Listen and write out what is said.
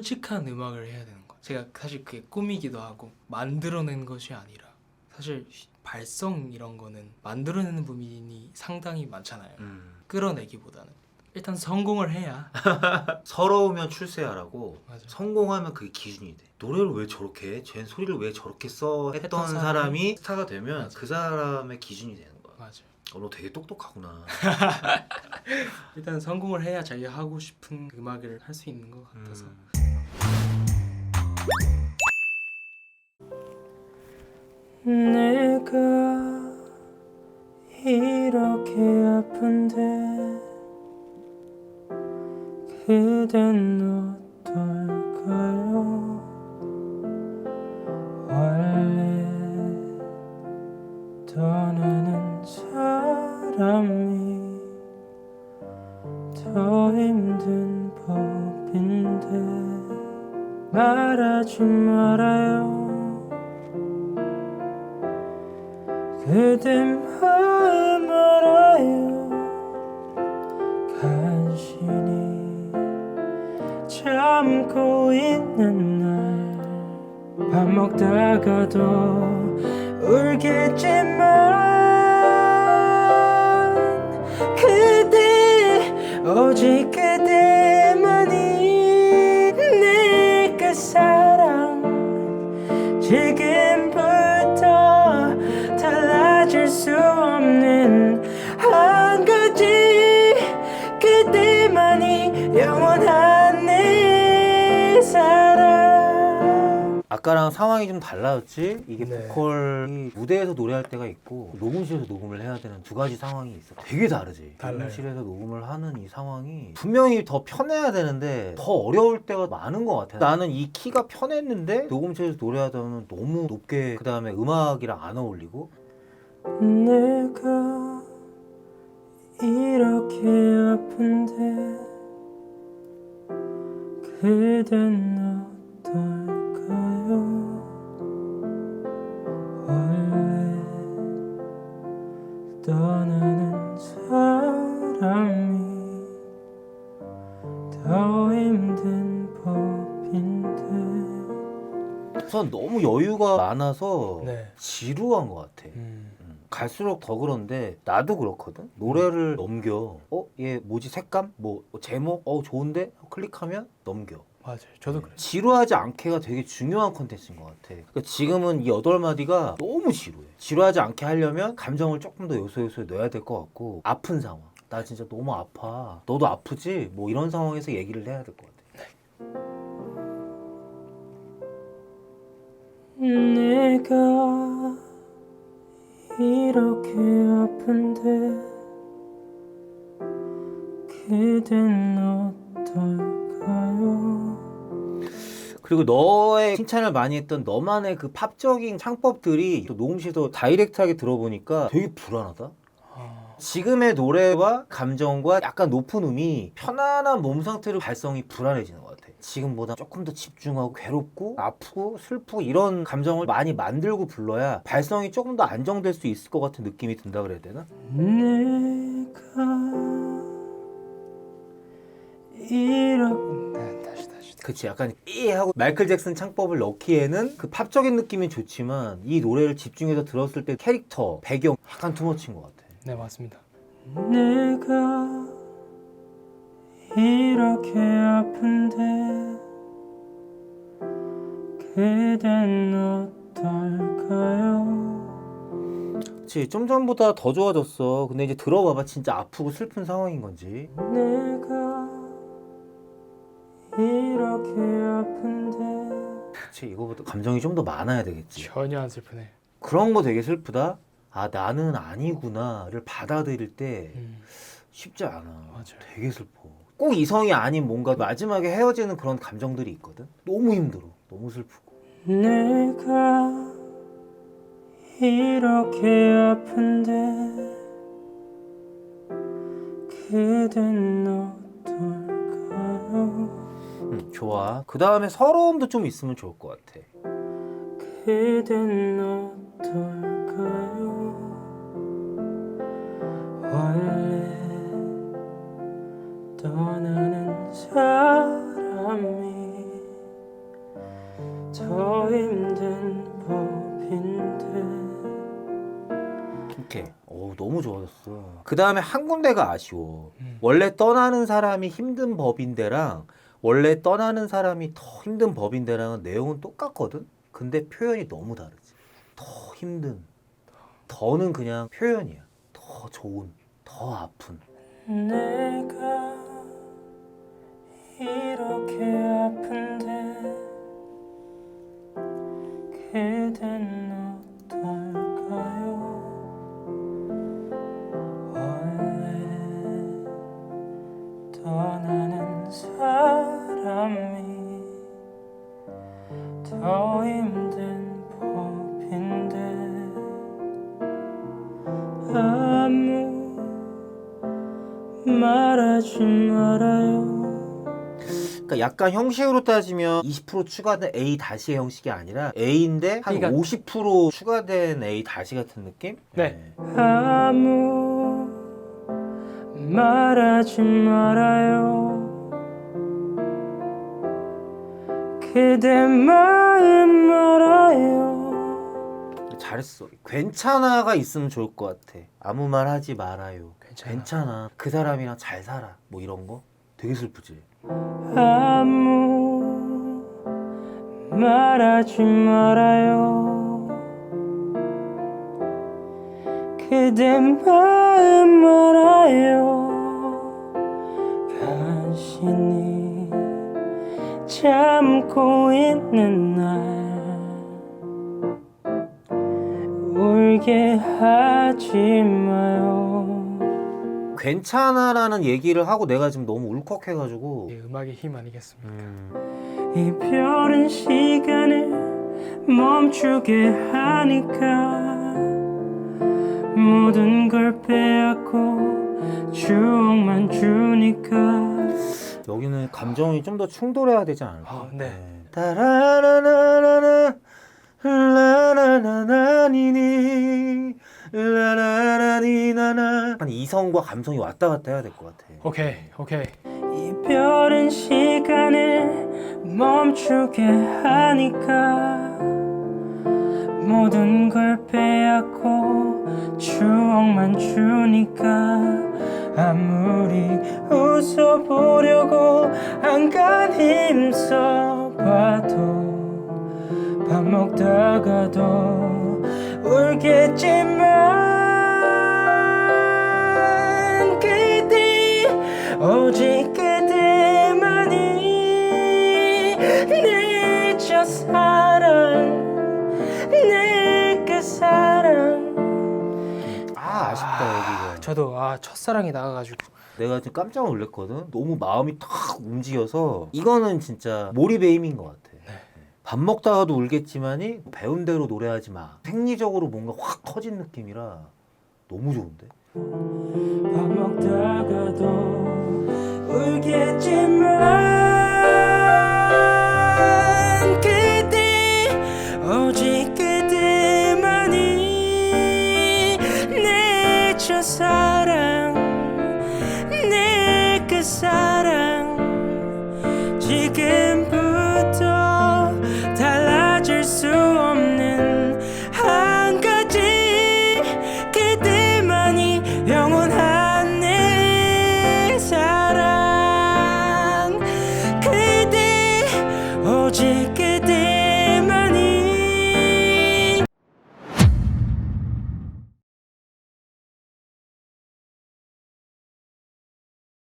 솔직한 음악을 해야 되는 거. 제가 사실 그게 꿈이기도 하고 만들어낸 것이 아니라 사실 발성 이런 거는 만들어내는 부분이 상당히 많잖아요. 음. 끌어내기보다는 일단 성공을 해야 서러우면 출세하라고 맞아. 성공하면 그게 기준이 돼. 노래를 왜 저렇게 해? 소리를 왜 저렇게 써? 했던 했던 사람이 사람이 스타가 되면 맞아. 그 사람의 기준이 되는 거야. 맞아. 어, 너 되게 똑똑하구나. 일단 성공을 해야 자기가 하고 싶은 음악을 할 수 있는 것 같아서 음. 내가 이렇게 아픈데 그댄 어떨까요? 원래 떠나는 사람이 더 힘든 말하지 말아요. 그대 마음 알아요. 간신히 참고 있는 날 밥 먹다가도 울겠지만 그대 오직 그 영원한 내 사랑 아까랑 상황이 좀 달라졌지? 이게 네. 보컬이 무대에서 노래할 때가 있고 녹음실에서 녹음을 해야 되는 두 가지 상황이 있어. 되게 다르지. 달라요. 녹음실에서 녹음을 하는 이 상황이 분명히 더 편해야 되는데 더 어려울 때가 많은 것 같아. 나는 이 키가 편했는데 녹음실에서 노래하다면 너무 높게 그 다음에 음악이랑 안 어울리고 내가 이렇게 아픈데 그댄 어떨까요 원래 떠나는 사람이 더 힘든 법인데 우선 너무 여유가 많아서 네. 지루한 것 같아. 음. 음, 갈수록 더 그런데 나도 그렇거든? 노래를 넘겨. 어? 얘 뭐지? 색감? 뭐 제목? 어 좋은데? 클릭하면 넘겨. 맞아요. 저도 그래요. 지루하지 않게가 되게 중요한 컨텐츠인 것 같아. 그러니까 지금은 이 여덟 마디가 너무 지루해. 지루하지 않게 하려면 감정을 조금 더 요소요소에 넣어야 될 것 같고 아픈 상황. 나 진짜 너무 아파. 너도 아프지? 뭐 이런 상황에서 얘기를 해야 될 것 같아. 내가 이렇게 아픈데 그댄 어떨까요? 그리고 너의 칭찬을 많이 했던 너만의 그 팝적인 창법들이 또 녹음실에서 다이렉트하게 들어보니까 되게 불안하다 아, 지금의 노래와 감정과 약간 높은 음이 편안한 몸 상태로 발성이 불안해지는 것 같아. 지금보다 조금 더 집중하고 괴롭고 아프고 슬프고 이런 감정을 많이 만들고 불러야 발성이 조금 더 안정될 수 있을 것 같은 느낌이 든다 그래야 되나? 내가 이렇게 네, 다시 다시 그치 약간 이 하고 마이클 잭슨 창법을 넣기에는 그 팝적인 느낌이 좋지만 이 노래를 집중해서 들었을 때 캐릭터, 배경 약간 투머치인 것 같아. 네 맞습니다 내가 이렇게 아픈데 그댄 어떨까요? 그치 좀 전보다 더 좋아졌어. 근데 이제 들어봐봐 진짜 아프고 슬픈 상황인 건지. 내가 이렇게 아픈데 그치 이거보다 감정이 좀 더 많아야 되겠지 전혀 안 슬프네 그런 거 되게 슬프다 아 나는 아니구나를 받아들일 때 음, 쉽지 않아. 맞아요. 되게 슬퍼. 꼭 이성이 아닌 뭔가 마지막에 헤어지는 그런 감정들이 있거든? 너무 힘들어. 너무 슬프고. 내가 이렇게 아픈데 그댄 어떨까요? 음, 좋아. 그 다음에 서러움도 좀 있으면 좋을 것 같아. 그댄 어떨까요? 원래 떠나는 사람이 더 힘든 법인데 오케이. 오 너무 좋아졌어. 그 다음에 한 군데가 아쉬워. 음. 원래 떠나는 사람이 힘든 법인데랑 원래 떠나는 사람이 더 힘든 법인데랑은 내용은 똑같거든. 근데 표현이 너무 다르지. 더 힘든. 더는 그냥 표현이야. 더 좋은. 더 아픈. 내가 이렇게 아픈데 그댄 어떨까요? 원래 떠나는 사람이 더 힘든 하지 말아요. 그러니까 약간 형식으로 따지면 20% 추가된 A 다시의 형식이 아니라 A인데 한 A가- 50% 추가된 A 다시 같은 느낌? 네. 아무 말하지 말아요. 그대 마음 말아요. 잘했어. 괜찮아가 있으면 좋을 것 같아. 아무 말 하지 말아요. 괜찮아. 괜찮아. 그 사람이랑 잘 살아. 뭐 이런 거 되게 슬프지. 아무 말하지 말아요. 그대 마음 말아요. 간신히 참고 있는 날 울게 하지 마요. 괜찮아라는 얘기를 하고 내가 지금 너무 울컥해가지고. 이 음악의 힘 아니겠습니까? 음, 이별은 시간을 멈추게 하니까 모든 걸 빼앗고 추억만 주니까 여기는 감정이 좀 더 충돌해야 되지 않을까? 아, 네. 따라라라라라 라라라나니니 라라라니나나 한 이성과 감성이 왔다 갔다 해야 될 것 같아. 오케이 오케이. 이별은 시간을 멈추게 하니까 모든 걸 빼앗고 추억만 주니까 아무리 웃어보려고 안간 힘써봐도 밥 먹다가도 울겠지만 그대 오직 그대만이 내 첫사랑 내 그 사랑 아 아쉽다 여기가. 저도 아 첫사랑이 나가가지고 내가 지금 깜짝 놀랐거든. 너무 마음이 탁 움직여서 이거는 진짜 몰입의 힘인 것 같아. 밥 먹다가도 울겠지만이 배운 대로 노래하지 마. 생리적으로 뭔가 확 터진 느낌이라 너무 좋은데. 밥 먹다가도 울겠지만